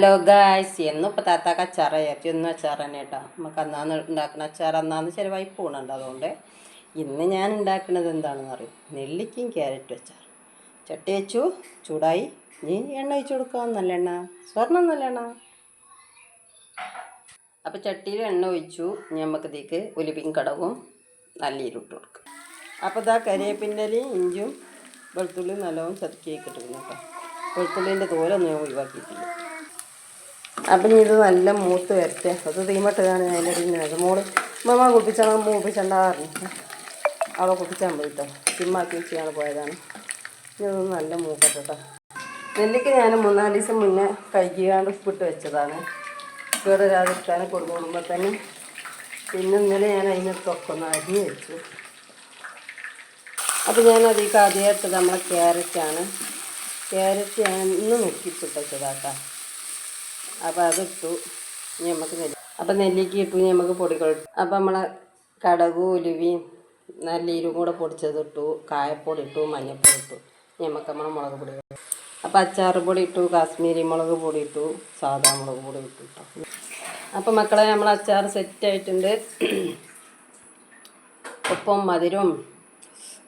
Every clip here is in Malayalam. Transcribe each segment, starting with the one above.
ഹലോ ഗായ്സ് എന്നിപ്പോൾ താത്താക്ക് അച്ചാറ ചേർത്തി ഒന്നും അച്ചാർ തന്നെ കേട്ടോ. നമുക്ക് അന്നാന്ന് ഉണ്ടാക്കുന്ന അച്ചാർ അന്നാന്ന് ചിലവായി പോകുന്നുണ്ട് അതുകൊണ്ട് ഇന്ന് ഞാൻ ഉണ്ടാക്കുന്നത് എന്താണെന്ന് അറിയും? നെല്ലിക്കയും ക്യാരറ്റും അച്ചാർ. ചട്ടി വെച്ചു ചൂടായി. ഇനി എണ്ണ ഒഴിച്ചു കൊടുക്കാം. നല്ലെണ്ണ സ്വർണം നല്ലെണ്ണ അപ്പോൾ ചട്ടിയിൽ എണ്ണ ഒഴിച്ചു. ഇനി നമുക്ക് ഇതിക്ക് ഒലിപ്പിൻ കടവും നല്ലീരിട്ട് കൊടുക്കും. അപ്പോൾ ഇതാ കരിവേപ്പിന്റെ ഇഞ്ചും വെളുത്തുള്ളി നല്ലോണം ചതുക്കി കിട്ടുന്നു കേട്ടോ. വെളുത്തുള്ളിന്റെ തോലൊന്നും ഞാൻ ഒഴിവാക്കിയിട്ടില്ല. അപ്പം ഇത് നല്ല മൂത്ത് വരട്ടെ. അത് തീമട്ടതാണ് ഞാൻ അതിന്റെ പിന്നത് മോൾ മമ്മ കുപ്പിച്ചാൽ കുപ്പിച്ചുണ്ടാകാറുണ്ട് അവളെ കുപ്പിച്ചാൽ മതി കേട്ടോ സിമ്മാക്കി വെച്ചാണ് പോയതാണ്. ഇത് നല്ല മൂക്കട്ടെ കേട്ടോ നെല്ലിക്ക് ഞാൻ മൂന്നാൽ ദിവസം മുന്നേ കഴിക്കാണ്ട് ഉപ്പിട്ട് വെച്ചതാണ്. കേട് വരാതിരിക്കാൻ കൊടുക്കുമ്പോൾ തന്നെ പിന്നെ ഇന്നലെ ഞാൻ അതിന് തൊക്കൊന്ന് അരിഞ്ഞ് വെച്ചു. അപ്പോൾ ഞാൻ അതിൽ ആദ്യമായിട്ട് നമ്മളെ ക്യാരറ്റാണ്. ക്യാരറ്റ് ഞാൻ ഇന്ന് നെക്കിപ്പിട്ട് വെച്ചതാട്ടാ അപ്പോൾ അതിട്ടു. ഇനി നമുക്ക് നെല്ലി അപ്പം നെല്ലിക്ക് ഇട്ടു. ഇനി നമുക്ക് പൊടികൾ അപ്പം നമ്മളെ കടകു ഉലുവിയും നല്ലീരും കൂടെ പൊടിച്ചതിട്ടു കായപ്പൊടി ഇട്ടു. മഞ്ഞൾപ്പൊടി ഇട്ടു. ഇനി നമുക്ക് നമ്മളെ മുളക് പൊടി ഇട്ടു. അപ്പം അച്ചാറ് പൊടി ഇട്ടു. കാശ്മീരി മുളക് പൊടി ഇട്ടു. സാധാ മുളക് പൊടി ഇട്ടു കേട്ടോ അപ്പം മക്കളെ നമ്മൾ അച്ചാർ സെറ്റായിട്ടുണ്ട് ഉപ്പും മധുരവും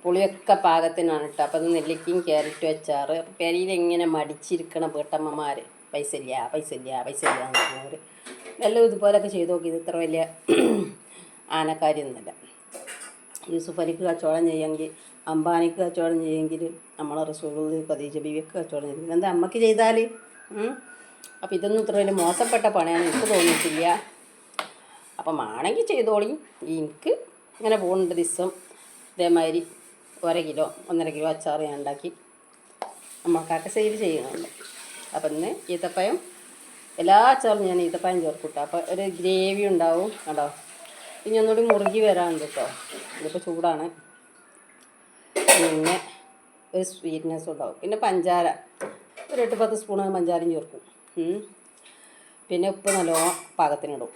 പുളിയൊക്കെ പാകത്തിനാണ് കേട്ടോ അപ്പം അത് നെല്ലിക്കയും ക്യാരറ്റും അച്ചാറ്. അപ്പം പെരയിൽ എങ്ങനെ മടിച്ചിരിക്കണം വീട്ടമ്മമാർ പൈസ ഇല്ല പൈസ ഇല്ല പൈസ ഇല്ല എന്ന് പറഞ്ഞവർ എല്ലാം ഇതുപോലൊക്കെ ചെയ്ത് നോക്കി. ഇത് ഇത്ര വലിയ ആനക്കാര്യൊന്നുമില്ല. യൂസുഫ് അലിക്ക് കച്ചവടം ചെയ്യുമെങ്കിൽ അംബാനിക്ക് കച്ചവടം ചെയ്യുമെങ്കിൽ നമ്മളെ റസൂൽ ഖദീജ ബീവിക്ക് കച്ചവടം ചെയ്യുമെങ്കിൽ എന്താ അമ്മയ്ക്ക് ചെയ്താൽ അപ്പം ഇതൊന്നും ഇത്ര വലിയ മോശപ്പെട്ട പണിയാണ്. എനിക്ക് തോന്നിയിട്ടില്ല. അപ്പം ആണെങ്കിൽ ചെയ്തോളി. എനിക്ക് ഇങ്ങനെ പോകുന്നുണ്ട് ദിവസം. ഇതേമാതിരി ഒര കിലോ ഒന്നര കിലോ അച്ചാർ ഞാൻ ഉണ്ടാക്കി നമ്മൾക്കൊക്കെ സെയിൽ ചെയ്യുന്നുണ്ട്. അപ്പം ഇന്ന് ഈത്തപ്പഴം എല്ലാ അച്ചാറും ഞാൻ ഈത്തപ്പഴം ചേർക്കൂട്ടോ അപ്പോൾ ഒരു ഗ്രേവി ഉണ്ടാവും കേട്ടോ ഇനി ഒന്നുകൂടി മുറുകി വരാനുണ്ട് കേട്ടോ ഇതിപ്പോൾ ചൂടാണ്. പിന്നെ ഒരു സ്വീറ്റ്നെസ് ഉണ്ടാവും. പിന്നെ പഞ്ചാര ഒരു എട്ട് പത്ത് സ്പൂൺ പഞ്ചാരയും ചേർക്കും. പിന്നെ ഉപ്പ് നല്ലോണം പാകത്തിനിടും.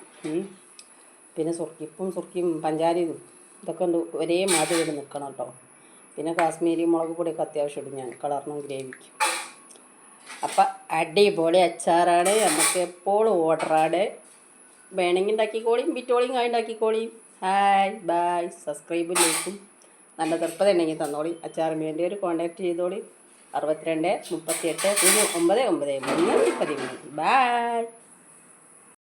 പിന്നെ സുർക്കിപ്പും സുർക്കിയും പഞ്ചാരയും ഇതൊക്കെ ഉണ്ട് ഒരേ മാതിരി നിൽക്കണം കേട്ടോ പിന്നെ കാശ്മീരി മുളക് പൊടിയൊക്കെ അത്യാവശ്യം ഇടും ഞാൻ. കളറിനും ഗ്രേവിക്കും. അപ്പം അടിപൊളി അച്ചാറാണ്. നമുക്ക് എപ്പോഴും ഓർഡറാണ് വേണമെങ്കിൽ ഉണ്ടാക്കിക്കോളിയും വിറ്റോളിയും കായ് ഉണ്ടാക്കിക്കോളിയും. ഹായ് ബായ് സബ്സ്ക്രൈബ് ചെയ്യും നല്ല തൃപ്പത ഉണ്ടെങ്കിൽ തന്നോളി. അച്ചാറിന് വേണ്ടി ഒരു കോൺടാക്ട് ചെയ്തോളി. അറുപത്തിരണ്ട് മുപ്പത്തിയെട്ട് പൂജ്യം ഒമ്പത് ഒമ്പത് മൂന്ന് പതിമൂന്ന്. ബായ്